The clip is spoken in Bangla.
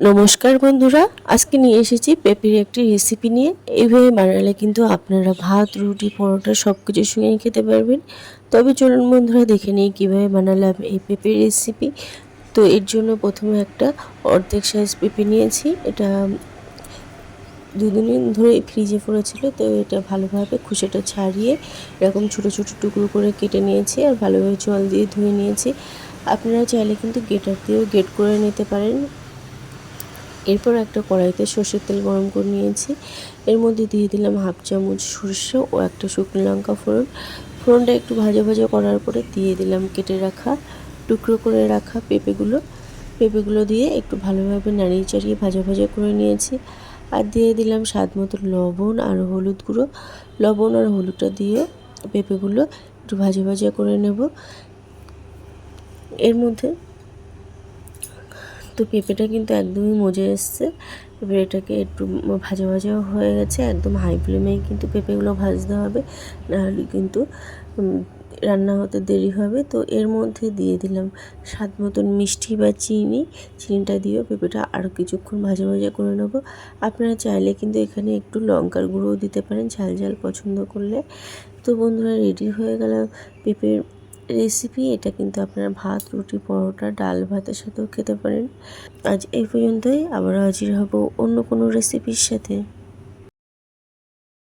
নমস্কার বন্ধুরা, আজকে নিয়ে এসেছি পেঁপের একটি রেসিপি নিয়ে। এইভাবে বানালে কিন্তু আপনারা ভাত, রুটি, পরোটা সব কিছুর সঙ্গেই খেতে পারবেন। তবে চলুন বন্ধুরা, দেখে নিই কীভাবে বানালাম এই পেঁপের রেসিপি তো এর জন্য প্রথমে একটা অর্ধেক সাইজ পেঁপে নিয়েছি। এটা দুদিন ধরে ফ্রিজে পড়েছিল, তো এটা ভালোভাবে খুশিটা ছাড়িয়ে এরকম ছোট ছোট টুকরো করে কেটে নিয়েছি আর ভালোভাবে জল দিয়ে ধুয়ে নিয়েছি। আপনারা চাইলে কিন্তু গেটার দিয়েও গেট করে নিতে পারেন। এরপর একটা কড়াইতে সর্ষের তেল গরম করে নিয়েছি। এর মধ্যে দিয়ে দিলাম হাফ চামচ সর্ষে ও একটা শুকনো লঙ্কা ফোড়ন। ফোড়নটা একটু ভাজা ভাজা করার পরে দিয়ে দিলাম কেটে রাখা টুকরো করে রাখা পেঁপেগুলো। পেঁপেগুলো দিয়ে একটু ভালোভাবে নাড়িয়ে চাড়িয়ে ভাজা ভাজা করে নিয়েছি। আর দিয়ে দিলাম স্বাদ মতো লবণ আর হলুদ গুঁড়ো। লবণ আর হলুদটা দিয়ে পেঁপেগুলো একটু ভাজা ভাজা করে নেব। এর মধ্যে তো পেঁপেটা কিন্তু একদমই মজে এসছে। এবার এটাকে একটু ভাজা ভাজা হয়ে গেছে, একদম হাই ফ্লেমেই কিন্তু পেঁপেগুলো ভাজতে হবে। নাহলে কিন্তু রান্না হতে দেরি হবে। তো এর মধ্যে দিয়ে দিলাম স্বাদ মতন মিষ্টি বা চিনি। চিনিটা দিয়েও পেঁপেটা আরও কিছুক্ষণ ভাজা ভাজা করে নেব। আপনারা চাইলে কিন্তু এখানে একটু লঙ্কার গুঁড়োও দিতে পারেন, ঝাল ঝাল পছন্দ করলে। তো বন্ধুরা রেডি হয়ে গেল পেঁপের রেসিপি এটা কিন্তু আপনারা ভাত, রুটি, পরোটা, ডাল ভাতের সাথেও খেতে পারেন। আজ এই পর্যন্তই আবার হাজির হব অন্য কোনো রেসিপির সাথে।